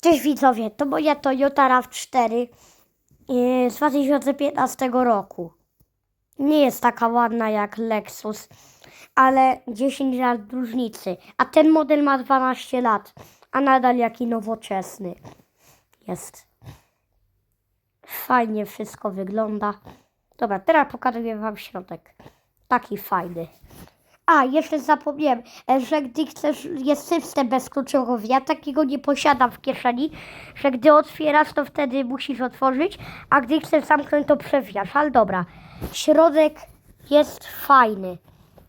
Cześć widzowie, to moja Toyota RAV4 yy, z 2015 roku. Nie jest taka ładna jak Lexus, ale 10 lat różnicy. A ten model ma 12 lat, a nadal jaki nowoczesny jest. Fajnie wszystko wygląda. Dobra, teraz pokazuję wam środek. Taki fajny. A, jeszcze zapomniałem, e, że gdy chcesz, jest system bezkluczowy, ja takiego nie posiadam w kieszeni, że gdy otwierasz, to wtedy musisz otworzyć, a gdy chcesz zamknąć, to przewijasz. Ale dobra, środek jest fajny,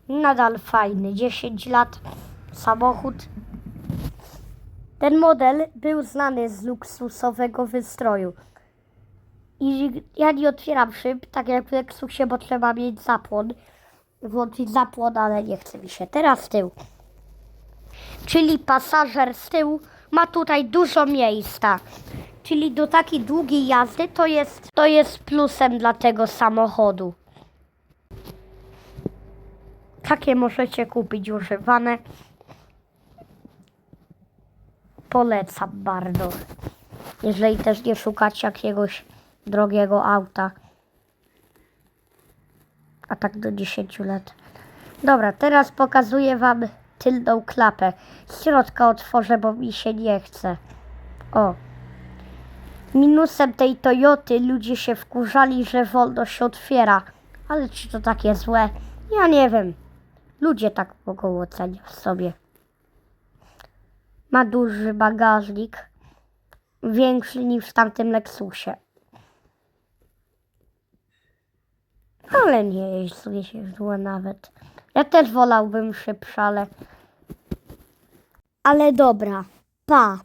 nadal fajny, 10 lat, samochód. Ten model był znany z luksusowego wystroju. I ja nie otwieram szyb, tak jak w Lexusie, bo trzeba mieć zapłon włączyć zapłon, ale nie chce mi się. Teraz tył. Czyli pasażer z tyłu ma tutaj dużo miejsca. Czyli do takiej długiej jazdy to jest, to jest plusem dla tego samochodu. Takie możecie kupić używane. Polecam bardzo. Jeżeli też nie szukacie jakiegoś drogiego auta a tak do 10 lat. Dobra, teraz pokazuję Wam tylną klapę. Środka otworzę, bo mi się nie chce. O. Minusem tej Toyoty ludzie się wkurzali, że wolno się otwiera. Ale czy to takie złe? Ja nie wiem. Ludzie tak mogą oceniać sobie. Ma duży bagażnik. Większy niż w tamtym Lexusie. Ale nie jest złe nawet. Ja też wolałbym szybsze, ale... Ale dobra. Pa.